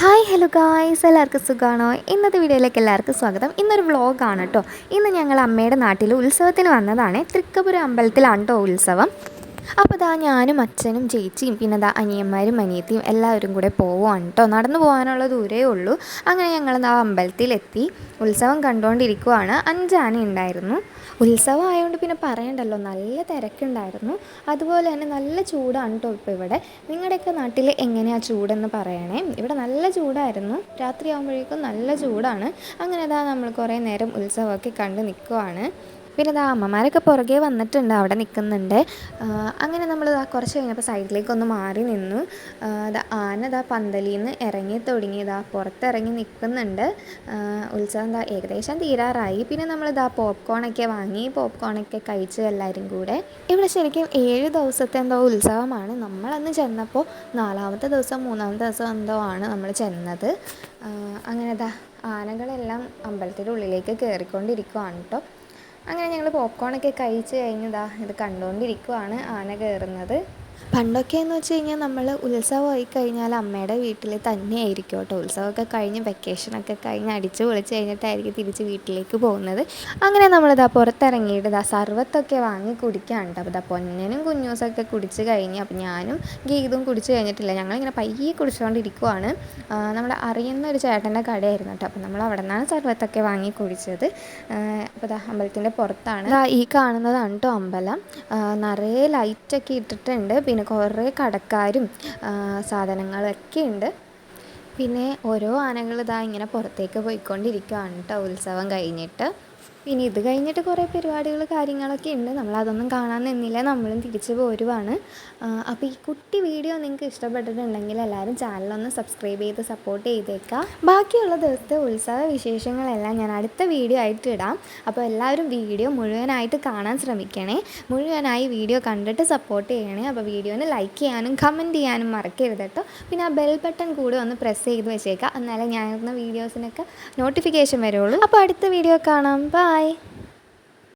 Hi hello guys എല്ലാവർക്കും സുഖമാണോ ഇന്നത്തെ വീഡിയോയിലേക്ക് എല്ലാവർക്കും സ്വാഗതം. ഇന്നൊരു വ്ളോഗാണ് കേട്ടോ. ഇന്ന് ഞങ്ങൾ അമ്മയുടെ നാട്ടിൽ ഉത്സവത്തിന് വന്നതാണ്. തൃക്കപുരം അമ്പലത്തിലാണ് കേട്ടോ ഉത്സവം. അപ്പോൾ ഇതാ ഞാനും അച്ഛനും ചേച്ചിയും പിന്നെ ദാ അനിയന്മാരും അനിയത്തിയും എല്ലാവരും കൂടെ പോവുകയാണ് കേട്ടോ നടന്നു പോകാനുള്ള ദൂരേ ഉള്ളൂ. അങ്ങനെ ഞങ്ങൾ ആ അമ്പലത്തിലെത്തി. ഉത്സവം കണ്ടുകൊണ്ടിരിക്കുവാണ് അഞ്ചാന ഉണ്ടായിരുന്നു. ഉത്സവം ആയതുകൊണ്ട് പിന്നെ പറയണ്ടല്ലോ നല്ല തിരക്കുണ്ടായിരുന്നു. അതുപോലെ തന്നെ നല്ല ചൂടാണ് കേട്ടോ ഇപ്പോൾ ഇവിടെ. നിങ്ങളുടെയൊക്കെ നാട്ടിൽ എങ്ങനെയാ ചൂടെന്ന് പറയണേ? ഇവിടെ നല്ല ചൂടായിരുന്നു. രാത്രി ആകുമ്പോഴേക്കും നല്ല ചൂടാണ്. അങ്ങനെ അതാ നമ്മൾ കുറേ നേരം ഉത്സവമൊക്കെ കണ്ട് നിൽക്കുവാണ് പിന്നെ ഇതാ അമ്മമാരൊക്കെ പുറകെ വന്നിട്ടുണ്ട് അവിടെ നിൽക്കുന്നുണ്ട് അങ്ങനെ നമ്മൾ ഇതാ കുറച്ച് കഴിഞ്ഞപ്പോൾ സൈഡിലേക്കൊന്ന് മാറി നിന്നു. അത് ആന ഇതാ പന്തലിൽ നിന്ന് ഇറങ്ങി തുടങ്ങി ഇതാ പുറത്തിറങ്ങി നിൽക്കുന്നുണ്ട് ഉത്സവം ഇതാ ഏകദേശം തീരാറായി. പിന്നെ നമ്മളിതാ പോപ്കോണൊക്കെ വാങ്ങി പോപ്കോണൊക്കെ കഴിച്ചു എല്ലാവരും കൂടെ. ഇവിടെ ശരിക്കും ഏഴ് ദിവസത്തെ എന്തോ ഉത്സവമാണ്. നമ്മളന്ന് ചെന്നപ്പോൾ നാലാമത്തെ ദിവസം മൂന്നാമത്തെ ദിവസം എന്തോ ആണ് നമ്മൾ ചെന്നത്. അങ്ങനെ ദാ ആനകളെല്ലാം അമ്പലത്തിന്റെ ഉള്ളിലേക്ക് കയറിക്കൊണ്ടിരിക്കുവാണ് കേട്ടോ അങ്ങനെ ഞങ്ങൾ പോപ്കോണൊക്കെ കഴിച്ച് കഴിഞ്ഞതാ ഇത് കണ്ടുകൊണ്ടിരിക്കുവാണ് ആന കയറുന്നത് പണ്ടൊക്കെ എന്ന് വെച്ച് കഴിഞ്ഞാൽ നമ്മൾ ഉത്സവമായി കഴിഞ്ഞാൽ അമ്മയുടെ വീട്ടിൽ തന്നെയായിരിക്കും കേട്ടോ. ഉത്സവമൊക്കെ കഴിഞ്ഞ് വെക്കേഷനൊക്കെ കഴിഞ്ഞ് അടിച്ച് പൊളിച്ച് കഴിഞ്ഞിട്ടായിരിക്കും തിരിച്ച് വീട്ടിലേക്ക് പോകുന്നത്. അങ്ങനെ നമ്മളിതാ പുറത്തിറങ്ങിയിട്ട് ഇതാ സർവത്തൊക്കെ വാങ്ങി കുടിക്കുകയാണ് കേട്ടോ. അപ്പോൾ ഇതാ പൊന്നനും കുഞ്ഞൂസൊക്കെ കുടിച്ച് കഴിഞ്ഞ് അപ്പോൾ ഞാനും ഗീതും കുടിച്ച് കഴിഞ്ഞിട്ടില്ല. ഞങ്ങളിങ്ങനെ പയ്യെ കുടിച്ചുകൊണ്ടിരിക്കുവാണ് നമ്മൾ അറിയുന്ന ഒരു ചേട്ടന്റെ കടയായിരുന്നു കേട്ടോ. അപ്പോൾ നമ്മൾ അവിടെ നിന്നാണ് സർവത്തൊക്കെ വാങ്ങി കുടിച്ചത്. അപ്പോൾ ഇതാ അമ്പലത്തിന്റെ പുറത്താണ്. ഈ കാണുന്നതാണ് കേട്ടോ അമ്പലം. നിറയെ ലൈറ്റൊക്കെ ഇട്ടിട്ടുണ്ട്. പിന്നെ കുറേ കടക്കാരും സാധനങ്ങളൊക്കെ ഉണ്ട്. പിന്നെ ഓരോ ആനകൾ ഇതാ ഇങ്ങനെ പുറത്തേക്ക് പോയിക്കൊണ്ടിരിക്കുകയാണ് കേട്ടോ ഉത്സവം കഴിഞ്ഞിട്ട്. പിന്നെ ഇത് കഴിഞ്ഞിട്ട് കുറേ പരിപാടികൾ കാര്യങ്ങളൊക്കെ ഉണ്ട്. നമ്മളതൊന്നും കാണാൻ നിന്നില്ല. നമ്മളും തിരിച്ചു പോരുവാണ്. അപ്പോൾ ഈ കുട്ടി വീഡിയോ നിങ്ങൾക്ക് ഇഷ്ടപ്പെട്ടിട്ടുണ്ടെങ്കിൽ എല്ലാവരും ചാനലൊന്ന് സബ്സ്ക്രൈബ് ചെയ്ത് സപ്പോർട്ട് ചെയ്തേക്കാം. ബാക്കിയുള്ള ദിവസത്തെ ഉത്സവ വിശേഷങ്ങളെല്ലാം ഞാൻ അടുത്ത വീഡിയോ ആയിട്ട് ഇടാം. അപ്പോൾ എല്ലാവരും വീഡിയോ മുഴുവനായിട്ട് കാണാൻ ശ്രമിക്കണേ. മുഴുവനായി വീഡിയോ കണ്ടിട്ട് സപ്പോർട്ട് ചെയ്യണേ. അപ്പോൾ വീഡിയോന് ലൈക്ക് ചെയ്യാനും കമന്റ് ചെയ്യാനും മറക്കരുത് കേട്ടോ. പിന്നെ ആ ബെൽ ബട്ടൺ കൂടെ ഒന്ന് പ്രസ് ചെയ്ത് വെച്ചേക്കാം. എന്നാലേ ഞാൻ വീഡിയോസിനൊക്കെ നോട്ടിഫിക്കേഷൻ വരുള്ളൂ. അപ്പോൾ അടുത്ത വീഡിയോ കാണാം. Bye Bye.